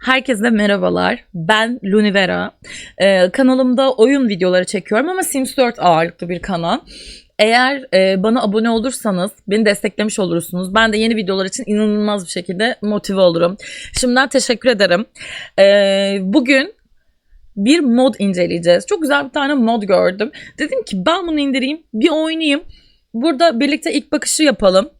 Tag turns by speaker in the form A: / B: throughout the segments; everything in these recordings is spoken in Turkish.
A: Herkese merhabalar. Ben Lunivera. Ee, kanalımda oyun videoları çekiyorum ama Sims 4 ağırlıklı bir kanal. Eğer e, bana abone olursanız beni desteklemiş olursunuz. Ben de yeni videolar için inanılmaz bir şekilde motive olurum. Şimdiden teşekkür ederim. Ee, bugün bir mod inceleyeceğiz. Çok güzel bir tane mod gördüm. Dedim ki ben bunu indireyim, bir oynayayım. Burada birlikte ilk bakışı yapalım.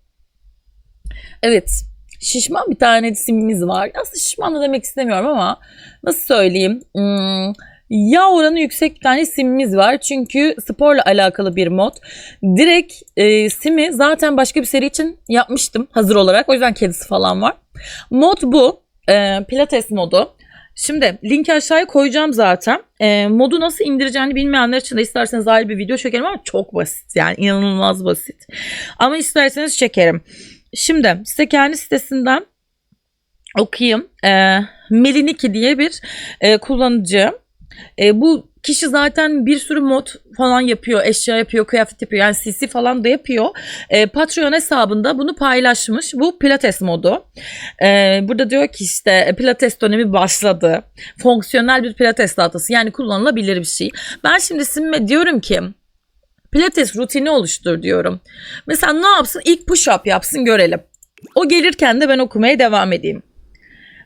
A: Evet, şişman bir tane simimiz var. Aslında şişman da demek istemiyorum ama nasıl söyleyeyim? Hmm, yağ oranı yüksek bir tane simimiz var. Çünkü sporla alakalı bir mod. Direkt e, simi zaten başka bir seri için yapmıştım hazır olarak. O yüzden kedisi falan var. Mod bu. E, pilates modu. Şimdi linki aşağıya koyacağım zaten. E, modu nasıl indireceğini bilmeyenler için de isterseniz ayrı bir video çekerim ama çok basit yani inanılmaz basit. Ama isterseniz çekerim. Şimdi size kendi sitesinden okuyayım. E, Meliniki diye bir e, kullanıcı. E, bu kişi zaten bir sürü mod falan yapıyor. Eşya yapıyor, kıyafet yapıyor. Yani CC falan da yapıyor. E, Patreon hesabında bunu paylaşmış. Bu Pilates modu. E, burada diyor ki işte e, Pilates dönemi başladı. Fonksiyonel bir Pilates tahtası. Yani kullanılabilir bir şey. Ben şimdi Sim'e diyorum ki Pilates rutini oluştur diyorum. Mesela ne yapsın? İlk push up yapsın görelim. O gelirken de ben okumaya devam edeyim.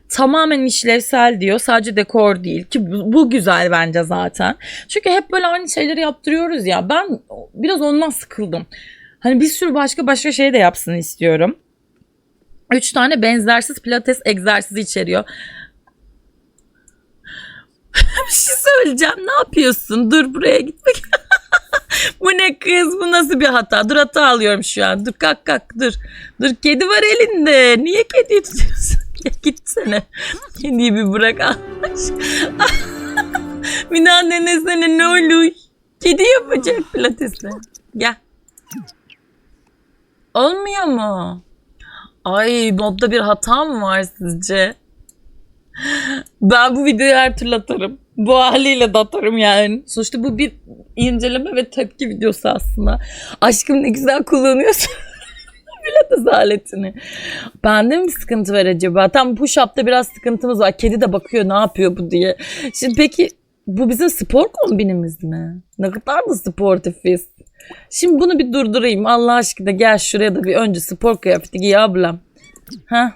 A: Tamamen işlevsel diyor. Sadece dekor değil ki bu, güzel bence zaten. Çünkü hep böyle aynı şeyleri yaptırıyoruz ya. Ben biraz ondan sıkıldım. Hani bir sürü başka başka şey de yapsın istiyorum. Üç tane benzersiz pilates egzersizi içeriyor. bir şey söyleyeceğim. Ne yapıyorsun? Dur buraya gitmek. ne kız? Bu nasıl bir hata? Dur hata alıyorum şu an. Dur kalk kalk dur. Dur kedi var elinde. Niye kediyi tutuyorsun? Ya gitsene. Kediyi bir bırak. Allah bir daha denesene ne olur. Kedi yapacak pilatesi. Gel. Olmuyor mu? Ay modda bir hata mı var sizce? Ben bu videoyu her türlü atarım. Bu haliyle de atarım yani. Sonuçta bu bir inceleme ve tepki videosu aslında. Aşkım ne güzel kullanıyorsun. Pilates aletini. Bende mi sıkıntı var acaba? Tam push up'ta biraz sıkıntımız var. Kedi de bakıyor ne yapıyor bu diye. Şimdi peki bu bizim spor kombinimiz mi? Ne kadar da sportifiz. Şimdi bunu bir durdurayım. Allah aşkına gel şuraya da bir önce spor kıyafeti giy ablam. Ha?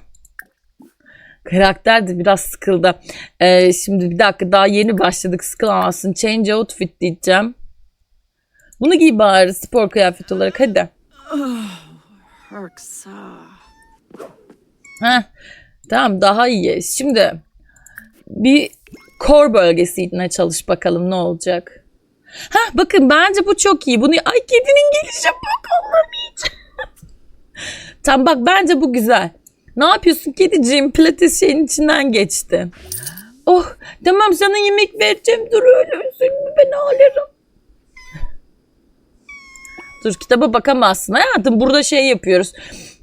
A: Karakter de biraz sıkıldı. Ee, şimdi bir dakika daha yeni başladık sıkılamazsın. Change outfit diyeceğim. Bunu giy bari spor kıyafet olarak hadi. Heh, tamam daha iyi. Şimdi bir core bölgesine çalış bakalım ne olacak. Heh, bakın bence bu çok iyi. Bunu ay kedinin gelişe bak iyice. tamam bak bence bu güzel. Ne yapıyorsun kediciğim? Pilates şeyin içinden geçti. Oh tamam sana yemek vereceğim. Dur öyle üzülme ben ağlarım. Dur kitaba bakamazsın hayatım. Burada şey yapıyoruz.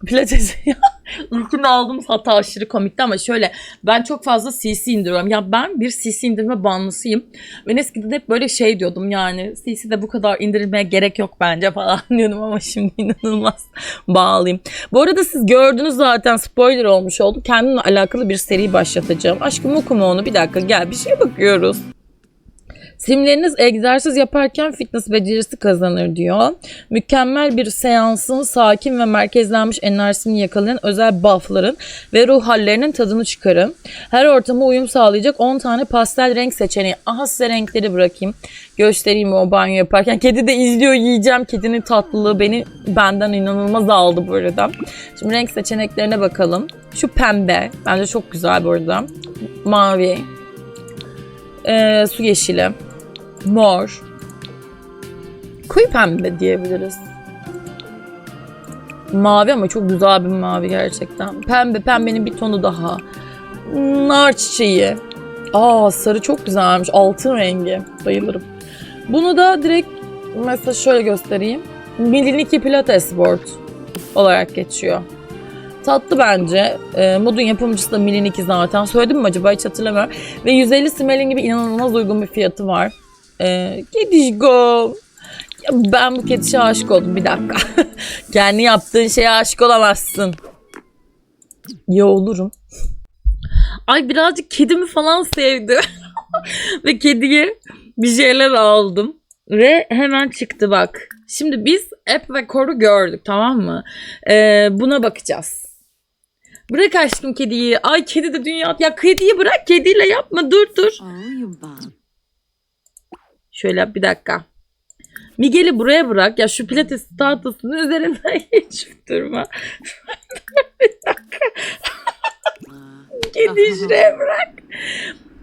A: Pilates. İlkini aldığımız hata aşırı komikti ama şöyle ben çok fazla CC indiriyorum. Ya ben bir CC indirme bağımlısıyım. Ben eskiden hep böyle şey diyordum yani CC'de bu kadar indirilmeye gerek yok bence falan diyordum ama şimdi inanılmaz bağlıyım. Bu arada siz gördünüz zaten spoiler olmuş oldu. Kendimle alakalı bir seri başlatacağım. Aşkım okuma onu bir dakika gel bir şeye bakıyoruz. Simleriniz egzersiz yaparken fitness becerisi kazanır diyor. Mükemmel bir seansın sakin ve merkezlenmiş enerjisini yakalayan özel buffların ve ruh hallerinin tadını çıkarın. Her ortama uyum sağlayacak 10 tane pastel renk seçeneği. Aha size renkleri bırakayım. Göstereyim o banyo yaparken. Kedi de izliyor yiyeceğim. Kedinin tatlılığı beni benden inanılmaz aldı bu arada. Şimdi renk seçeneklerine bakalım. Şu pembe. Bence çok güzel bu arada. Mavi. Ee, su yeşili mor, koyu pembe diyebiliriz. Mavi ama çok güzel bir mavi gerçekten. Pembe, pembenin bir tonu daha. Nar çiçeği. Aa sarı çok güzelmiş. Altın rengi. Bayılırım. Bunu da direkt mesela şöyle göstereyim. Miliniki Pilates Board olarak geçiyor. Tatlı bence. E, modun yapımcısı da Miliniki zaten. Söyledim mi acaba hiç hatırlamıyorum. Ve 150 simelin gibi inanılmaz uygun bir fiyatı var. Ee, kedişko. Ya ben bu kedişe aşık oldum bir dakika. Kendi yaptığın şeye aşık olamazsın. Ya olurum. Ay birazcık kedimi falan sevdi. Ve kediye bir şeyler aldım. Ve hemen çıktı bak. Şimdi biz app ve koru gördük tamam mı? Ee, buna bakacağız. Bırak aşkım kediyi. Ay kedi de dünya. Ya kediyi bırak kediyle yapma dur dur. Şöyle bir dakika. Miguel'i buraya bırak. Ya şu pilates tahtasının üzerinden hiç durma. bir dakika. Kedi şuraya bırak.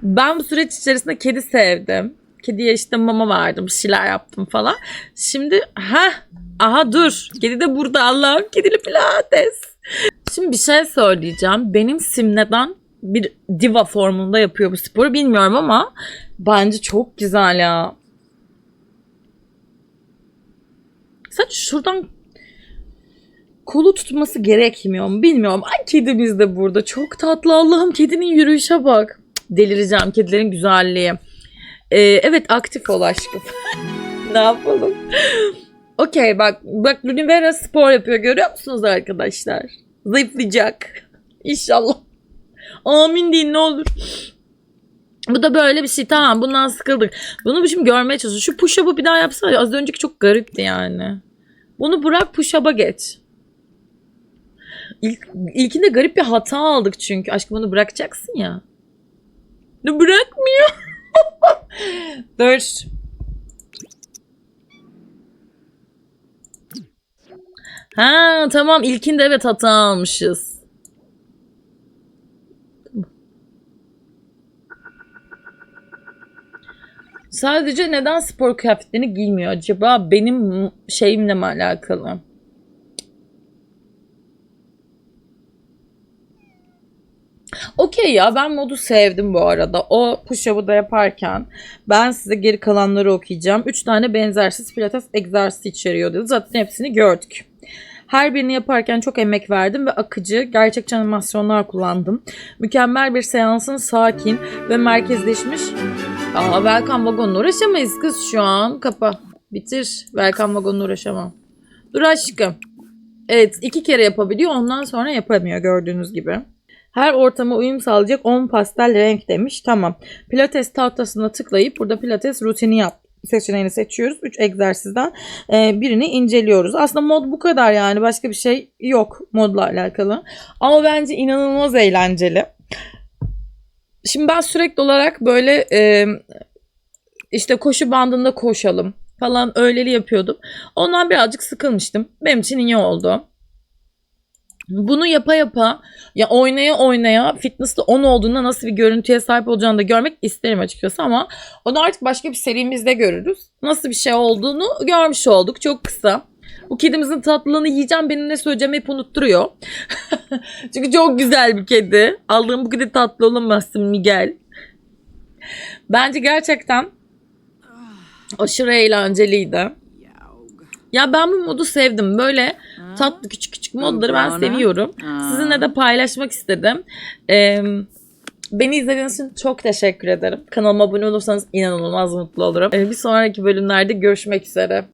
A: Ben bu süreç içerisinde kedi sevdim. Kediye işte mama verdim, bir şeyler yaptım falan. Şimdi ha aha dur. Kedi de burada Allah'ım kedili pilates. Şimdi bir şey söyleyeceğim. Benim sim neden bir diva formunda yapıyor bu sporu bilmiyorum ama bence çok güzel ya. Sadece şuradan kolu tutması gerekmiyor mu bilmiyorum. Ay kedimiz de burada. Çok tatlı Allah'ım kedinin yürüyüşe bak. Delireceğim kedilerin güzelliği. Ee, evet aktif ol aşkım. ne yapalım? Okey bak bak Lunivera spor yapıyor görüyor musunuz arkadaşlar? Zayıflayacak. İnşallah. Amin deyin ne olur. Bu da böyle bir şey tamam bundan sıkıldık. Bunu şimdi görmeye çalışıyorum. Şu push-up'ı bir daha yapsana. Az önceki çok garipti yani. Bunu bırak push-up'a geç. İlk, ilkinde garip bir hata aldık çünkü. Aşkım bunu bırakacaksın ya. Ne bırakmıyor. Dur. Ha tamam ilkinde evet hata almışız. Sadece neden spor kıyafetlerini giymiyor acaba? Benim şeyimle mi alakalı? Okey ya ben modu sevdim bu arada. O push-up'ı da yaparken ben size geri kalanları okuyacağım. 3 tane benzersiz pilates egzersizi içeriyor dedi. Zaten hepsini gördük. Her birini yaparken çok emek verdim ve akıcı, gerçekçi animasyonlar kullandım. Mükemmel bir seansın sakin ve merkezleşmiş... Aa Welcome Wagon'la uğraşamayız kız şu an. Kapa. Bitir. Welcome Wagon'la uğraşamam. Dur aşkım. Evet iki kere yapabiliyor ondan sonra yapamıyor gördüğünüz gibi. Her ortama uyum sağlayacak 10 pastel renk demiş. Tamam. Pilates tahtasına tıklayıp burada pilates rutini yap seçeneğini seçiyoruz. 3 egzersizden e, birini inceliyoruz. Aslında mod bu kadar yani. Başka bir şey yok modla alakalı. Ama bence inanılmaz eğlenceli. Şimdi ben sürekli olarak böyle e, işte koşu bandında koşalım falan öyleli yapıyordum. Ondan birazcık sıkılmıştım. Benim için iyi oldu. Bunu yapa yapa ya oynaya oynaya fitness'te 10 olduğunda nasıl bir görüntüye sahip olacağını da görmek isterim açıkçası ama onu artık başka bir serimizde görürüz. Nasıl bir şey olduğunu görmüş olduk. Çok kısa. Bu kedimizin tatlılığını yiyeceğim benim ne söyleyeceğimi hep unutturuyor. Çünkü çok güzel bir kedi. Aldığım bu kadar tatlı olamazsın Miguel. Bence gerçekten aşırı eğlenceliydi. Ya ben bu modu sevdim. Böyle tatlı küçük küçük modları ben seviyorum. Sizinle de paylaşmak istedim. Ee, beni izlediğiniz için çok teşekkür ederim. Kanalıma abone olursanız inanılmaz mutlu olurum. Ee, bir sonraki bölümlerde görüşmek üzere.